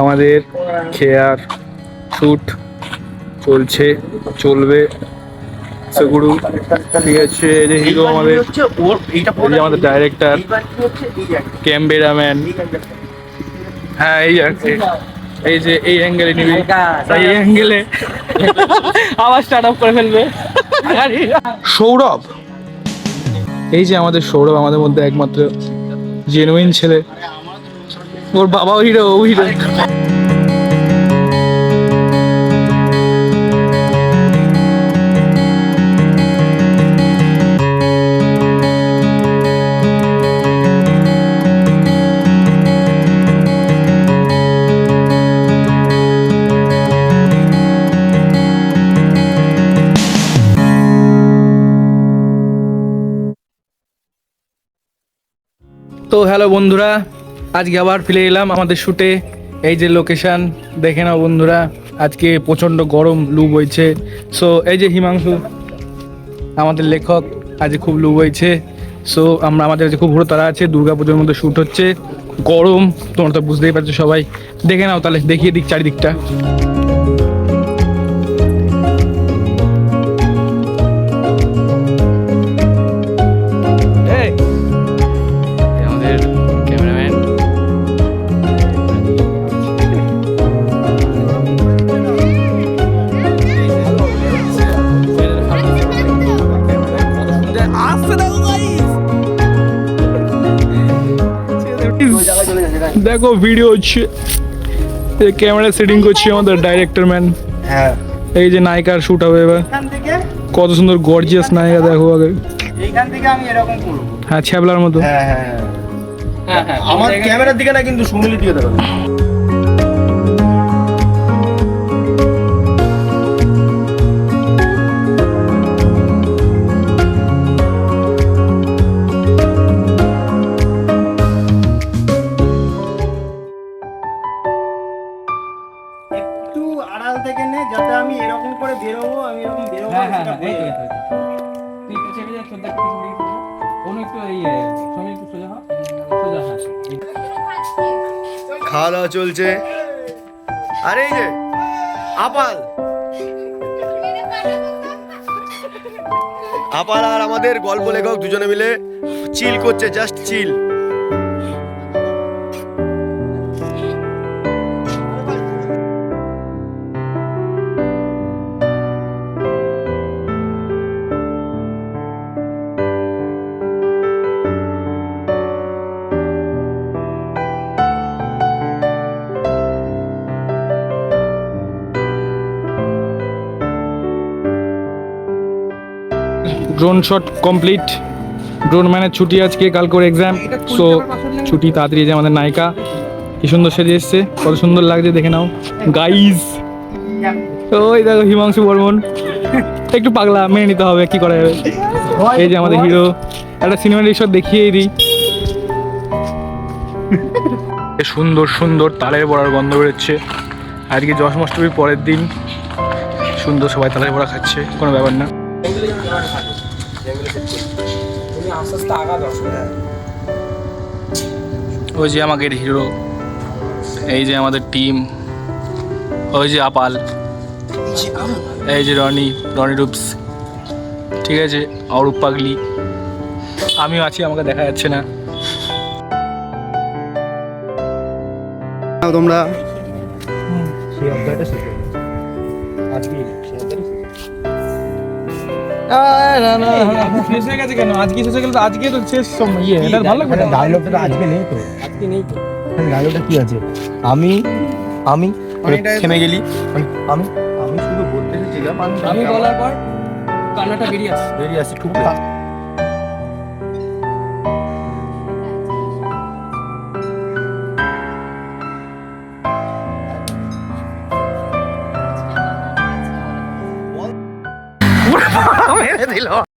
আমাদের খেয়ার শ্যুট চলছে চলবে। সেগুরু ঠিক আছে যে হিরো আমাদের আমাদের ডাইরেক্টর ক্যামেরাম্যান হ্যাঁ এই আছে এই যে এই অ্যাঙ্গেলে নিবি। এই অ্যাঙ্গেলে আবার স্টার্ট আপ করে ফেলবে। সৌরভ। এই যে আমাদের সৌরভ আমাদের মধ্যে একমাত্র জেনুইন ছেলে। ওর বাবাও হিরো ও হিরো তো হ্যালো বন্ধুরা আজকে আবার ফিরে এলাম আমাদের শুটে। এই যে লোকেশান দেখে নাও বন্ধুরা, আজকে প্রচণ্ড গরম, লু বইছে। সো এই যে হিমাংশু, আমাদের লেখক আজ খুব লু বইছে। সো আমরা আমাদের কাছে খুব বড় তারা আছে দুর্গা পুজোর মধ্যে শ্যুট হচ্ছে। গরম, তোমরা তো বুঝতেই পারছ সবাই। দেখে নাও তাহলে, দেখিয়ে দিক চারিদিকটা। দেখো ভিডিও হচ্ছে। এই ক্যামেরা সেটিং করছি আমাদের ডাইরেক্টর ম্যান হ্যাঁ। এই যে নায়িকার শুট হবে এবার। কত সুন্দর গর্জিয়াস নায়িকা দেখো আগে। এইখান থেকে আমি এরকম করব। হ্যাঁ ছ্যাবলার মতো। হ্যাঁ হ্যাঁ হ্যাঁ। আমার ক্যামেরার দিকে না কিন্তু সুমিলি দিয়ে দেবে আড়াল থেকে নে যাতে আমি এরকম করে বেরোবো আমি এরকম বেরোবো হ্যাঁ হ্যাঁ হ্যাঁ এই তো, এই তো, এই তো। তুই চেপে যাচ্ছ দেখ পিছন দিকে ঘুরে। একটু এই এ, একটু সোজা হ। সোজা হ্যাঁ খাওয়া দাওয়া চলছে। আরে এই যে আপাল। আপাল আর আমাদের গল্প লেখক দুজনে মিলে চিল করছে just chill drone shot complete drone ম্যানের ছুটি আজকে কাল করে এক্সাম সো ছুটি তাড়াতাড়ি যে আমাদের নায়িকা। কি সুন্দর সেজে এসছে কত সুন্দর লাগছে দেখে নাও। গাইজ ওই দেখো হিমাংশু বর্মন। একটু পাগলা মেনে নিতে হবে কি করা যাবে? এই যে আমাদের হিরো একটা সিনেমাটিক শট দেখিয়েই দিই। সুন্দর সুন্দর তালের বড়ার গন্ধ বেরোচ্ছে। আজকে জন্মাষ্টমীর পরের দিন। সুন্দর সবাই তালের বড়া খাচ্ছে কোনো ব্যাপার না। ওই যে আমাদের হিরো এই যে আমাদের টিম ওই যে আপাল এই যে রনি রনি রুপস ঠিক আছে অরূপ পাগলি আমিও আছি আমাকে দেখা যাচ্ছে না। তোমরা? শেষ হয়ে গেছে কেন আজকে শেষ হয়ে গেলে তো আজকে তো শেষ সময় ইয়ে এটা ভালো লাগবে না ডায়লগটা তো আজকে নেই তো আজকে নেই তো ডায়লগটা কি আছে আমি আমি থেমে গেলি আমি আমি শুধু বলতে চাইছিলাম আমি বলার পর কান্নাটা বেরিয়ে আসে। বেরিয়ে আসি খুব díselo.